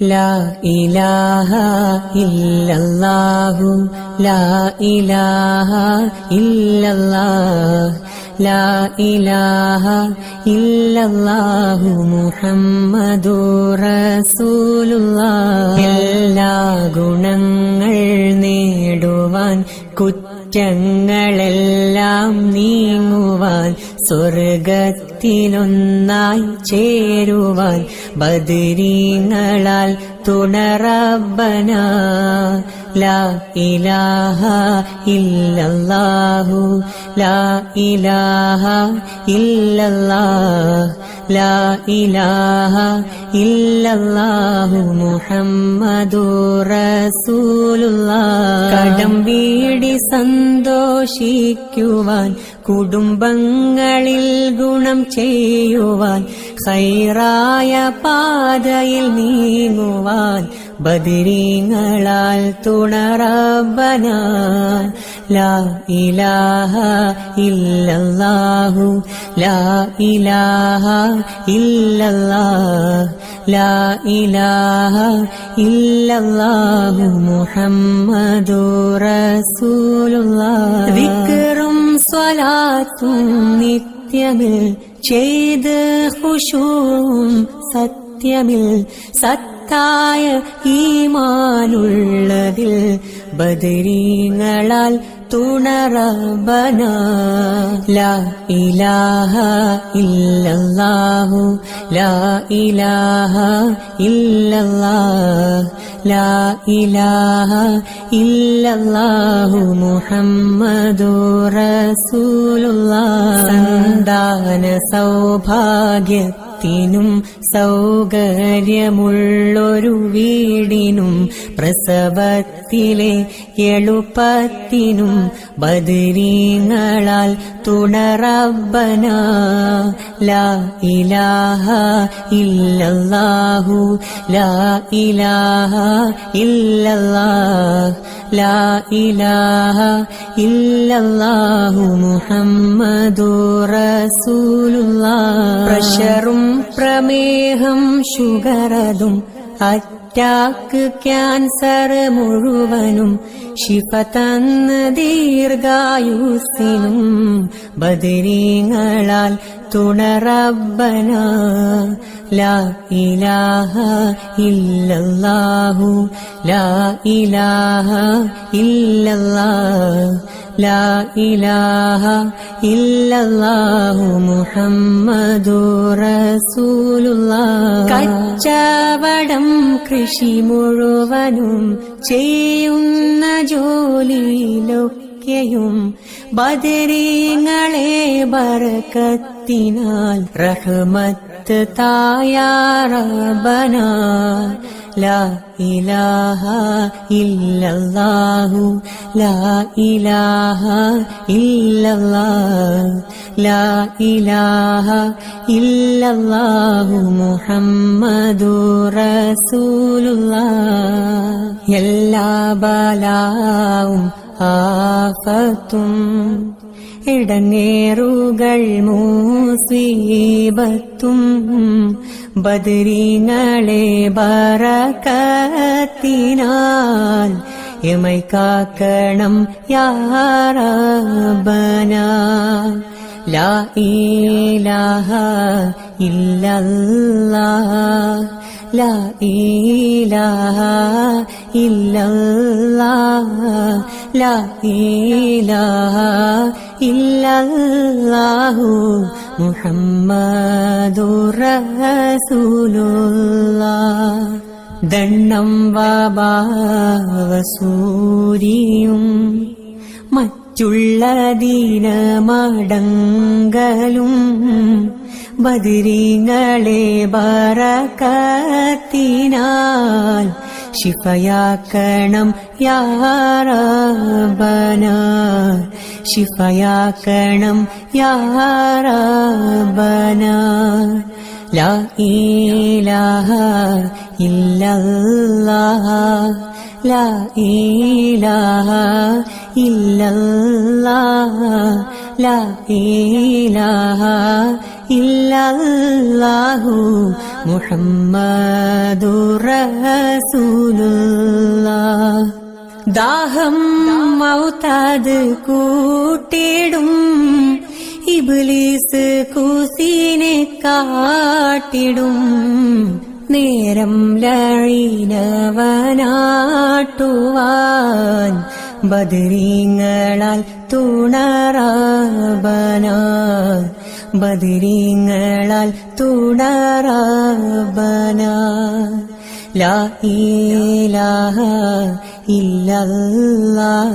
لا إله إلا الله لا إله إلا الله لا إله إلا الله محمد رسول الله എല്ലാ ഗുണങ്ങൾ നേടുവാൻ കുറ്റങ്ങളെല്ലാം നീങ്ങുവാൻ സ്വർഗത്തിലൊന്നായി ചേരുവാൻ ബദരീങ്ങളാൽ തുണറബന ലാ ഇലാഹ ഇല്ലല്ലാഹു. ലാ ഇലാഹ ഇല്ലല്ലാഹ്. ലാ ഇലാഹ ഇല്ലല്ലാഹു മുഹമ്മദു റസൂലുള്ളാഹ് കടം വീടി സന്തോഷിക്കുവാൻ കുടുംബങ്ങളിൽ ഗുണം ചെയ്യുവാൻ ഹൈറായ പാതയിൽ നീങ്ങുവാൻ ബദിരീങ്ങളാൽ തുണറബന ലാ ഇലാഹ ഇല്ലല്ലാഹു. ലാ ഇലാഹ ഇല്ലല്ലാഹ്. ലാ ഇലാഹ ഇല്ലല്ലാഹു മുഹമ്മദു റസൂലുള്ളാഹ് വിക്റും സ്വലാത്തും നിത്യമിൽ ചെയ്ത് ഖുശൂം സത്യമിൽ സത്തായ ഈമാനുള്ളതിൽ ബദരീങ്ങളാൽ തുണറബന. ലാ ഇലാഹ ഇല്ലല്ലാഹു ലാ ഇലാഹ ഇല്ലല്ലാഹ് ലാ ഇലാഹ ഇല്ലല്ലാഹു മുഹമ്മദു റസൂലുള്ളാഹ്. സന്താന സൗഭാഗ്യത്തിനും സൗകര്യമുള്ളൊരു വീടിനും പ്രസവത്തിലെ എളുപ്പത്തിനും ബദരീങ്ങളാൽ തുണറബന ലാ ഇലാഹ ഇല്ലല്ലാഹു. ലാ ഇലാഹ ഇല്ലല്ലാഹ്. ലാ ഇലാഹ ഇല്ലല്ലാഹു മുഹമ്മദു റസൂലുള്ളാഹ് പ്രഷറും പ്രമേഹം ഷുഗറതും അറ്റാക്ക് ക്യാൻസർ മുഴുവനും ശിഫ തന്ന് ദീർഘായുസിനും ബദരീങ്ങളാൽ തുണറബന ലാ ഇലാഹ ഇല്ലല്ലാഹു. ലാ ഇലാഹ ഇല്ലല്ലാഹ്. ലാ ഇലാഹ ഇല്ലല്ലാഹു മുഹമ്മദു റസൂലുള്ളാഹ്. കച്ചവടം കൃഷി മുഴുവനും ചെയ്യുന്ന ജോലിയിലൊക്കെയും ബദരീങ്ങളെ ബറക്കത്തിനാൽ റഹ്മത്ത് തായാറബന ലാ ഇലാഹ ഇല്ലല്ലാഹു ലാ ഇലാഹ ഇല്ലല്ലാഹ് ലാ ഇലാഹ ഇല്ലല്ലാഹു മുഹമ്മദു റസൂലുള്ളാഹ്. എല്ലാ ബലാവും ആഫത്തും ഇടങ്ങേറുകൾ മൂസീബത്തും ബദരീങ്ങളെ ബറക്കത്തിനാൽ എമൈ കാക്കണം യാറബന ലാ ഇലാഹ ഇല്ലല്ലാഹ്. ലാ ഇലാഹ ഇല്ലല്ലാഹ് ലാ ഇലാഹ ഇല്ലല്ലാഹു മുഹമ്മദുർ റസൂലുള്ളാഹ് ദണ്ണം വാബാവസൂരിയും മറ്റുള്ള ദീനമടങ്കലും ബദിരിങ്ങളെ ബറക്കത്തിനാൽ ശിഫയാക്കണം യാറബന ശിഫയാക്കണം യാറബന ലാ ഇലാഹ ഇല്ലല്ലാഹ. മുഹമ്മദുർ റസൂലുള്ളാഹ്. ദാഹം മൗതാത് കൂട്ടിടും ഇബ്ലീസ് കൂസിനെ കാട്ടിടും. നേരം ലഴീനവനാട്ടുവാൻ ബദരീങ്ങളാൽ തുണറാവന ബദരീങ്ങളാൽ തുണറാവന ലാ ഇലാഹ ഇല്ലല്ലാഹ.